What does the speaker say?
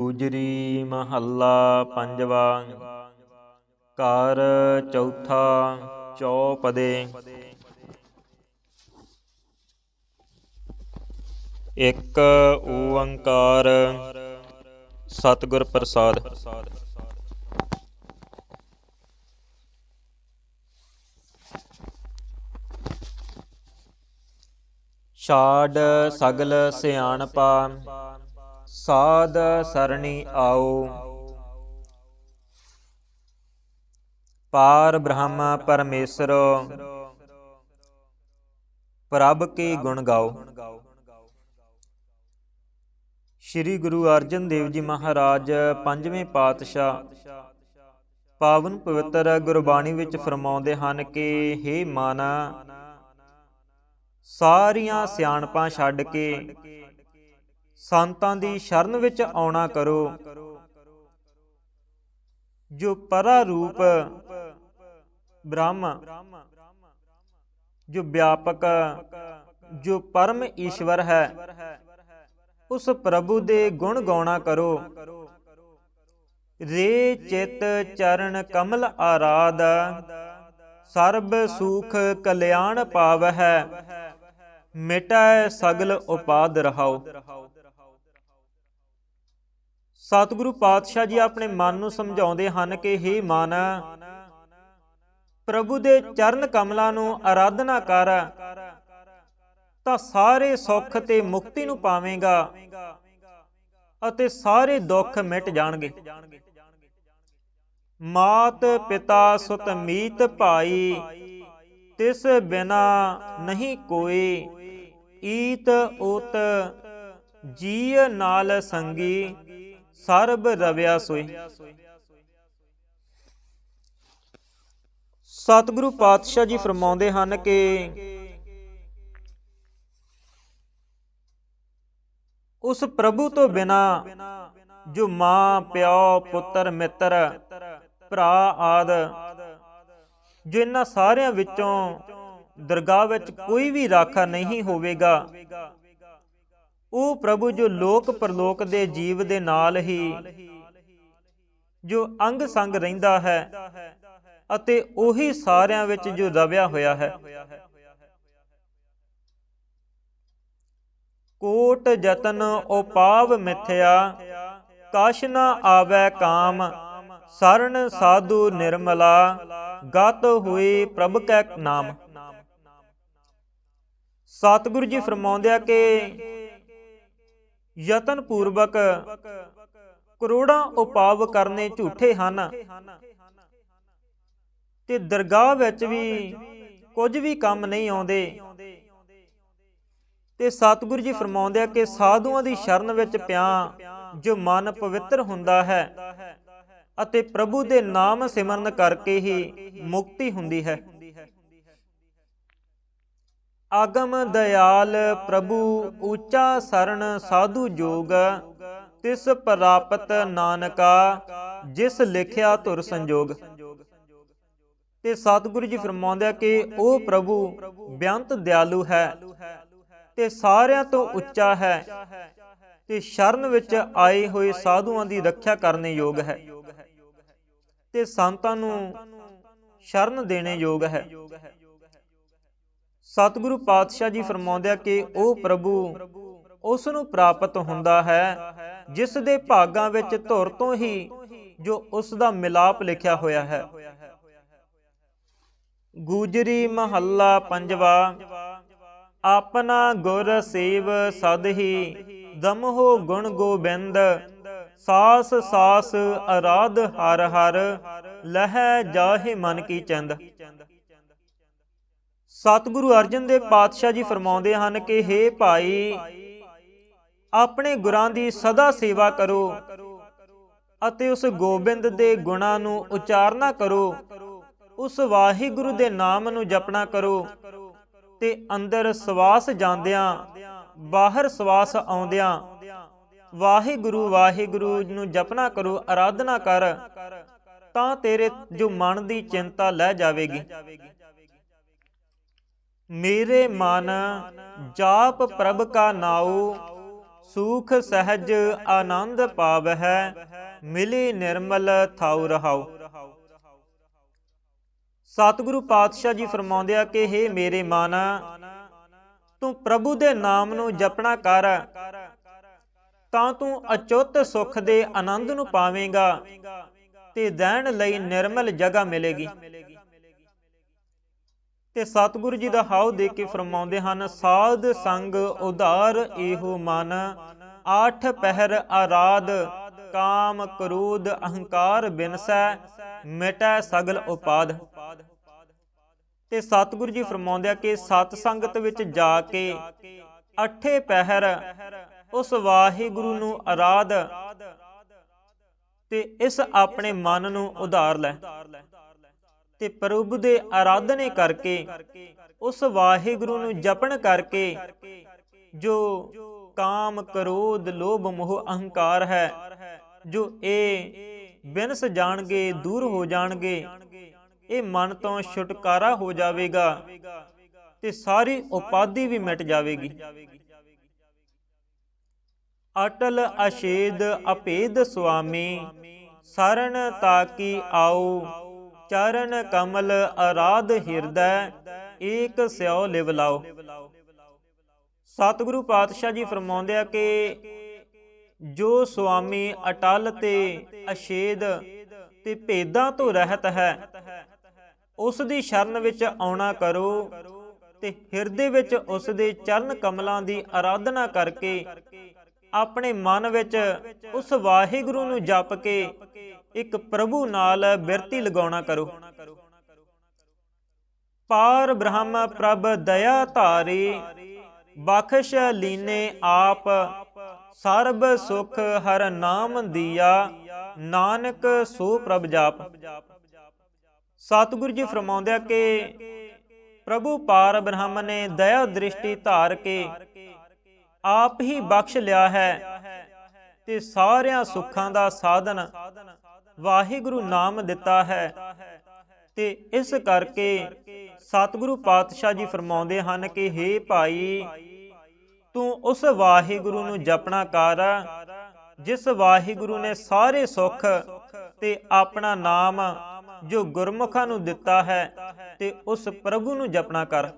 ਗੁਜਰੀ ਮਹੱਲਾ ਪੰਜਵਾ ਘਰ ਚੌਥਾ ਚੌਪਦੇ। ਇੱਕ ਓੰਕਾਰ ਸਤਿਗੁਰ ਪ੍ਰਸਾਦ। ਛਾੜ ਸਗਲ ਸਿਆਣਪਾ ਸਾਧ ਸਰਣੀ ਆਓ। ਪਾਰ ਬ੍ਰਹਮ ਪਰਮੇਸ਼ਰ, ਪ੍ਰਭ ਕੀ ਗੁਣ ਗਾਓ। ਸ੍ਰੀ ਗੁਰੂ ਅਰਜਨ ਦੇਵ ਜੀ ਮਹਾਰਾਜ, ਪੰਜਵੇਂ ਪਾਤਸ਼ਾਹ, ਪਾਵਨ ਪਵਿੱਤਰ ਗੁਰਬਾਣੀ ਵਿੱਚ ਫਰਮਾਉਂਦੇ ਹਨ ਕਿ हे ਮਨ, ਸਾਰੀਆਂ ਸਿਆਣਪਾਂ ਛੱਡ ਕੇ ਸੰਤਾਂ ਦੀ ਸ਼ਰਨ ਵਿੱਚ ਆਉਣਾ ਕਰੋ। ਜੋ ਪਰਾ ਰੂਪ ਬ੍ਰਹਮ, ਜੋ ਵਿਆਪਕ, ਜੋ ਪਰਮ ਈਸ਼ਵਰ ਹੈ, ਉਸ ਪ੍ਰਭੂ ਦੇ ਗੁਣ ਗਾਉਣਾ ਕਰੋ। ਰੇ ਚਿਤ ਚਰਨ ਕਮਲ ਆਰਾਧ, ਸਰਬ ਸੁਖ ਕਲਿਆਣ ਪਾਵਹਿ, ਮਿਟੈ ਸਗਲ ਉਪਾਦ ਰਹਾਓ ਸਤਿਗੁਰੂ ਪਾਤਸ਼ਾਹ ਜੀ ਆਪਣੇ ਮਨ ਨੂੰ ਸਮਝਾਉਂਦੇ ਹਨ ਕਿ, ਹੇ ਮਨ, ਪ੍ਰਭੂ ਦੇ ਚਰਨ ਕਮਲਾਂ ਨੂੰ ਆਰਾਧਨਾ ਕਰ, ਤਾਂ ਸਾਰੇ ਸੁੱਖ ਤੇ ਮੁਕਤੀ ਨੂੰ ਪਾਵੇਂਗਾ ਅਤੇ ਸਾਰੇ ਦੁੱਖ ਮਿਟ ਜਾਣਗੇ। ਮਾਤ ਪਿਤਾ ਸੁਤ ਮੀਤ ਭਾਈ, ਤਿਸ ਬਿਨਾ ਨਹੀਂ ਕੋਈ, ਈਤ ਉਤ ਜੀ ਨਾਲ ਸੰਗੀ ਸਰਬ ਰਵਿਆ ਸੋਈ। ਸਤਿਗੁਰੂ ਪਾਤਸ਼ਾਹ ਜੀ ਫਰਮਾਉਂਦੇ ਹਨ ਕਿ ਉਸ ਪ੍ਰਭੂ ਤੋਂ ਬਿਨਾ ਜੋ ਮਾਂ, ਪਿਓ, ਪੁੱਤਰ, ਮਿੱਤਰ, ਭਰਾ ਆਦ, ਜੋ ਇਹਨਾਂ ਸਾਰਿਆਂ ਵਿੱਚੋਂ ਦਰਗਾਹ ਵਿੱਚ ਕੋਈ ਵੀ ਰਾਖਾ ਨਹੀਂ ਹੋਵੇਗਾ ਉਹ ਪ੍ਰਭੂ ਜੋ ਲੋਕ ਪਰਲੋਕ ਦੇ ਜੀਵ ਦੇ ਨਾਲ ਹੀ, ਜੋ ਅੰਗ ਸੰਗ ਰਹਿੰਦਾ ਹੈ ਅਤੇ ਉਹੀ ਸਾਰਿਆਂ ਵਿੱਚ ਜੋ ਰਵਿਆ ਹੋਇਆ ਹੈ। ਕੋਟ ਜਤਨ ਉਪਾਵ ਮਿਥਿਆ, ਕਾਸ਼ ਨਾ ਆਵੈ ਕਾਮ ਸਰਣ ਸਾਧੂ ਨਿਰਮਲਾ, ਗਤ ਹੋਏ ਪ੍ਰਭ ਕੈ ਨਾਮ। ਸਤਿਗੁਰੂ ਜੀ ਫਰਮਾਉਂਦੇ ਆ ਕਿ ਯਤਨ ਪੂਰਵਕ ਕਰੋੜਾਂ ਉਪਾਵ ਕਰਨੇ ਝੂਠੇ ਹਨ। ਤੇ ਦਰਗਾਹ ਵਿੱਚ ਵੀ ਕੁਝ ਵੀ ਕੰਮ ਨਹੀਂ ਆਉਂਦੇ। ਤੇ ਸਤਿਗੁਰੂ ਜੀ ਫਰਮਾਉਂਦੇ ਆ ਕਿ ਸਾਧੂਆਂ ਦੀ ਸ਼ਰਨ ਵਿੱਚ ਪਿਆ ਜੋ ਮਨ ਪਵਿੱਤਰ ਹੁੰਦਾ ਹੈ ਅਤੇ ਪ੍ਰਭੂ ਦੇ ਨਾਮ ਸਿਮਰਨ ਕਰਕੇ ਹੀ ਮੁਕਤੀ ਹੁੰਦੀ ਹੈ। ਆਗਮ ਦਇਆਲ ਪ੍ਰਭੂ ਉੱਚਾ ਸਰਣ ਸਾਧੂ ਜੋਗ, ਤਿਸ ਪ੍ਰਾਪਤ ਨਾਨਕਾ, ਜਿਸ ਲਿਖਿਆ ਧੁਰ ਸੰਜੋਗ। ਤੇ ਸਤਿਗੁਰੂ ਜੀ ਫਰਮਾਉਂਦੇ ਆ ਕਿ ਉਹ ਪ੍ਰਭੂ, ਬਿਆੰਤ ਦਿਆਲੂ ਹੈ, ਤੇ ਸਾਰਿਆਂ ਤੋਂ ਉੱਚਾ ਹੈ, ਤੇ ਸ਼ਰਨ ਵਿੱਚ ਆਏ ਹੋਏ ਸਾਧੂਆਂ ਦੀ ਰੱਖਿਆ ਕਰਨੇ ਯੋਗ ਹੈ। ਤੇ ਸੰਤਾਂ ਨੂੰ ਸ਼ਰਨ ਦੇਣੇ ਯੋਗ ਹੈ। ਸਤਿਗੁਰੂ ਪਾਤਸ਼ਾਹ ਜੀ ਫਰਮਾਉਂਦੇ ਆ ਕਿ ਉਹ ਪ੍ਰਭੂ ਉਸ ਨੂੰ ਪ੍ਰਾਪਤ ਹੁੰਦਾ ਹੈ, ਜਿਸ ਦੇ ਭਾਗਾਂ ਵਿੱਚ ਧੁਰ ਤੋਂ ਹੀ ਜੋ ਉਸ ਦਾ ਮਿਲਾਪ ਲਿਖਿਆ ਹੋਇਆ ਹੈ। ਗੂਜਰੀ ਮਹੱਲਾ ਪੰਜਵਾ, ਆਪਣਾ ਗੁਰ ਸੇਵ ਸਦ ਸਦਹੀ ਦਮਹੋ ਗੁਣ ਗੋਬਿੰਦ, ਸਾਸ ਸਾਸ ਅਰਾਧ ਹਰ ਹਰ, ਲਹਿ ਜਾਹੇ ਮਨ ਕੀ ਚੰਦ। ਸਤਿਗੁਰੂ ਅਰਜਨ ਦੇਵ ਪਾਤਸ਼ਾਹ ਜੀ ਫਰਮਾਉਂਦੇ ਹਨ ਕਿ हे ਭਾਈ, ਆਪਣੇ ਗੁਰਾਂ ਦੀ ਸਦਾ ਸੇਵਾ ਕਰੋ ਅਤੇ ਉਸ ਗੋਬਿੰਦ ਦੇ ਗੁਣਾਂ ਨੂੰ ਉਚਾਰਨਾ ਕਰੋ। ਉਸ ਵਾਹਿਗੁਰੂ ਦੇ ਨਾਮ ਨੂੰ ਜਪਣਾ ਕਰੋ ਤੇ ਅੰਦਰ ਸਵਾਸ ਜਾਂਦਿਆਂ, ਬਾਹਰ ਸਵਾਸ ਆਉਂਦਿਆਂ, ਵਾਹਿਗੁਰੂ ਵਾਹਿਗੁਰੂ ਨੂੰ ਜਪਣਾ ਕਰੋ ਆਰਾਧਨਾ ਕਰ, ਤਾਂ ਤੇਰੇ ਜੋ ਮਨ ਦੀ ਚਿੰਤਾ ਲੈ ਜਾਵੇਗੀ। ਮੇਰੇ ਮਨ ਜਾਪ ਪ੍ਰਭ ਕਾ ਨਾਉ, ਸੂਖ ਸਹਿਜ ਆਨੰਦ ਪਾਵਹਿ, ਮਿਲੀ ਨਿਰਮਲ ਥਾਉ ਰਹਾਉ। ਸਤਿਗੁਰੂ ਪਾਤਸ਼ਾਹ ਜੀ ਫਰਮਾਉਂਦੇ ਆ ਕਿ हे ਮੇਰੇ ਮਨ, ਤੂੰ ਪ੍ਰਭੂ ਦੇ ਨਾਮ ਨੂੰ ਜਪਣਾ ਕਰ, ਤਾਂ ਤੂੰ ਅਚੁੱਤ ਸੁਖ ਦੇ ਆਨੰਦ ਨੂੰ ਪਾਵੇਂਗਾ ਤੇ ਦੇਣ ਲਈ ਨਿਰਮਲ ਜਗ੍ਹਾ ਮਿਲੇਗੀ। ਤੇ ਸਤਿਗੁਰੂ ਜੀ ਦਾ ਹਾਉ ਦੇ ਕੇ ਫਰਮਾਉਂਦੇ ਹਨ, ਸਾਧ ਸੰਗ ਉਧਾਰ ਇਹੋ ਮਨ, ਆਠ ਪਹਿਰ ਆਰਾਧ, ਕਾਮ ਕਰੂਦ ਅਹੰਕਾਰ ਬਿਨਸੈ, ਮਿਟੈ ਸਗਲ ਉਪਾਦ। ਤੇ ਸਤਿਗੁਰੂ ਜੀ ਫਰਮਾਉਂਦੇ ਆ ਕਿ ਸਤ ਸੰਗਤ ਵਿੱਚ ਜਾ ਕੇ ਅਠੇ ਪਹਿਰ ਉਸ ਵਾਹਿਗੁਰੂ ਨੂੰ ਆਰਾਧ ਤੇ ਇਸ ਆਪਣੇ ਮਨ ਨੂੰ ਉਧਾਰ ਲੈ। ਤੇ ਪ੍ਰਭੂ ਦੇ ਆਰਾਧਨੇ ਕਰਕੇ, ਉਸ ਵਾਹਿਗੁਰੂ ਨੂੰ ਜਪਣ ਕਰਕੇ, ਜੋ ਕਾਮ ਕ੍ਰੋਧ, ਲੋਭ, ਮੋਹ, ਅਹੰਕਾਰ ਹੈ, ਜੋ ਇਹ ਬਿਨਸ ਜਾਣਗੇ, ਦੂਰ ਹੋ ਜਾਣਗੇ, ਇਹ ਮਨ ਤੋਂ ਛੁਟਕਾਰਾ ਹੋ ਜਾਵੇਗਾ ਤੇ ਸਾਰੀ ਉਪਾਧੀ ਵੀ ਮਿਟ ਜਾਵੇਗੀ। ਅਟਲ ਅਸ਼ੇਦ ਅਪੇਦ ਸੁਆਮੀ ਸਰਣ ਤਾਕੀ ਆਓ ਚਰਨ ਕਮਲ ਅਰਾਧ ਹਿਰਦੈ, ਏਕ ਸਿਓ ਲਿਵ ਲਾਓ। ਸਤਿਗੁਰੂ ਪਾਤਸ਼ਾਹ ਜੀ ਫਰਮਾਉਂਦੇ ਆ ਕਿ ਜੋ ਸੁਆਮੀ ਅਟਲ ਤੇ ਅਸ਼ੇਦ ਤੇ ਭੇਦਾਂ ਤੋਂ ਰਹਿਤ ਹੈ, ਉਸ ਦੀ ਸ਼ਰਨ ਵਿੱਚ ਆਉਣਾ ਕਰੋ ਤੇ ਹਿਰਦੇ ਵਿੱਚ ਉਸ ਦੇ ਚਰਨ ਕਮਲਾਂ ਦੀ ਆਰਾਧਨਾ ਕਰਕੇ ਆਪਣੇ ਮਨ ਵਿੱਚ ਉਸ ਵਾਹਿਗੁਰੂ ਨੂੰ ਜਪ ਕੇ ਇੱਕ ਪ੍ਰਭੂ ਨਾਲ ਬਿਰਤੀ ਲਗਾਉਣਾ ਕਰੋ। ਪਾਰ ਬ੍ਰਹਮ ਪ੍ਰਭ ਦਇਆ ਧਾਰੀ, ਬਖਸ਼ ਲੀਨੇ ਆਪ, ਸਰਬ ਸੁਖ ਹਰ ਨਾਮ ਦੀਆ, ਨਾਨਕ ਸੋ ਪ੍ਰਭ ਜਾਪ। ਸਤਿਗੁਰੂ ਜੀ ਫਰਮਾਉਂਦੇ ਆ ਕਿ ਪ੍ਰਭੂ ਪਾਰ ਬ੍ਰਹਮ ਨੇ ਦਇਆ ਦ੍ਰਿਸ਼ਟੀ ਧਾਰ ਕੇ ਆਪ ਹੀ ਬਖਸ਼ ਲਿਆ ਹੈ ਤੇ ਸਾਰਿਆਂ ਸੁੱਖਾਂ ਦਾ ਸਾਧਨ ਵਾਹਿਗੁਰੂ ਨਾਮ ਦਿੱਤਾ ਹੈ। ਤੇ ਇਸ ਕਰਕੇ ਸਤਿਗੁਰੂ ਪਾਤਸ਼ਾਹ ਜੀ ਫਰਮਾਉਂਦੇ ਹਨ ਕਿ हे ਭਾਈ, ਤੂੰ ਉਸ ਵਾਹਿਗੁਰੂ ਨੂੰ ਜਪਣਾ ਕਰ, ਜਿਸ ਵਾਹਿਗੁਰੂ ਨੇ ਸਾਰੇ ਸੁੱਖ ਤੇ ਆਪਣਾ ਨਾਮ ਜੋ ਗੁਰਮੁਖਾਂ ਨੂੰ ਦਿੱਤਾ ਹੈ, ਤੇ ਉਸ ਪ੍ਰਭੂ ਨੂੰ ਜਪਣਾ ਕਰ।